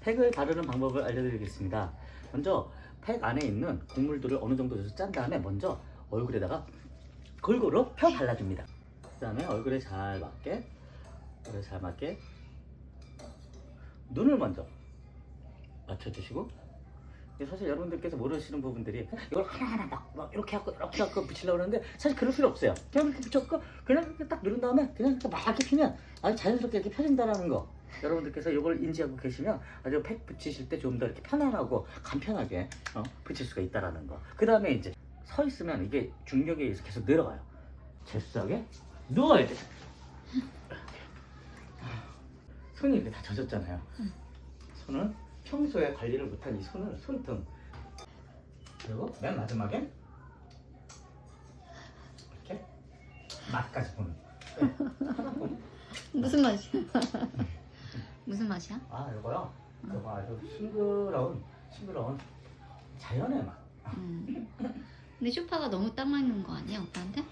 팩을 바르는 방법을 알려드리겠습니다. 먼저 팩 안에 있는 곡물들을 어느 정도 짠 다음에 먼저 얼굴에다가 골고루 펴 발라줍니다. 그 다음에 얼굴에 잘 맞게 얼굴에 잘 맞게 눈을 먼저 맞춰주시고 사실 여러분들께서 모르시는 부분들이 이걸 하나하나 막, 막 이렇게 하고 이렇게 하고 붙이려고 그러는데 사실 그럴 필요 없어요. 그냥 이렇게 붙였고 그냥 이렇게 딱 누른 다음에 그냥 이렇게 막 이렇게 피면 아주 자연스럽게 이렇게 펴진다라는 거. 여러분들께서 이걸 인지하고 계시면 아주 팩 붙이실 때 좀 더 이렇게 편안하고 간편하게 어, 붙일 수가 있다라는 거. 그 다음에 이제 서 있으면 이게 중력에 의해서 계속 늘어가요. 잽싸게 누워야 돼. 손이 이렇게 다 젖었잖아요. 손은 평소에 관리를 못한 이 손을 손등 그리고 맨 마지막에 이렇게 맛까지 보는 네. 하나뿐. 무슨 맛이야? 무슨 맛이야? 아 이거요 이거 아주 싱그러운 싱그러운 자연의 맛 음. 근데 쇼파가 너무 딱 맞는 거 아니야 오빠한테?